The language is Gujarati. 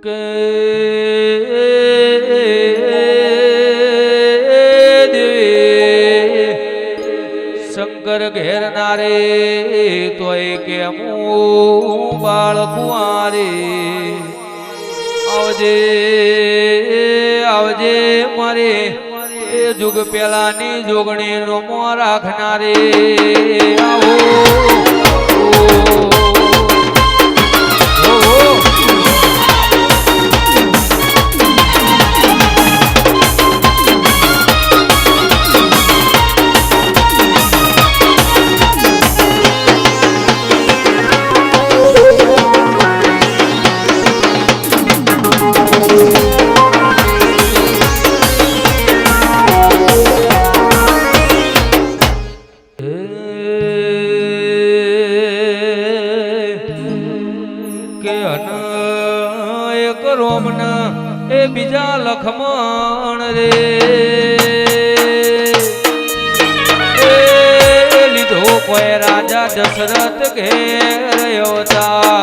કે શંકર ઘેરનારે તોય કે હું બાળ કુંવારે આવજે આવજે મારે, એ જુગ પેલાની જોગણી રોમો રાખનારે. આવો. એક રોમન એ બીજા લખમણ રે. લીધો કોઈ રાજા દશરથ ઘેર અવતાર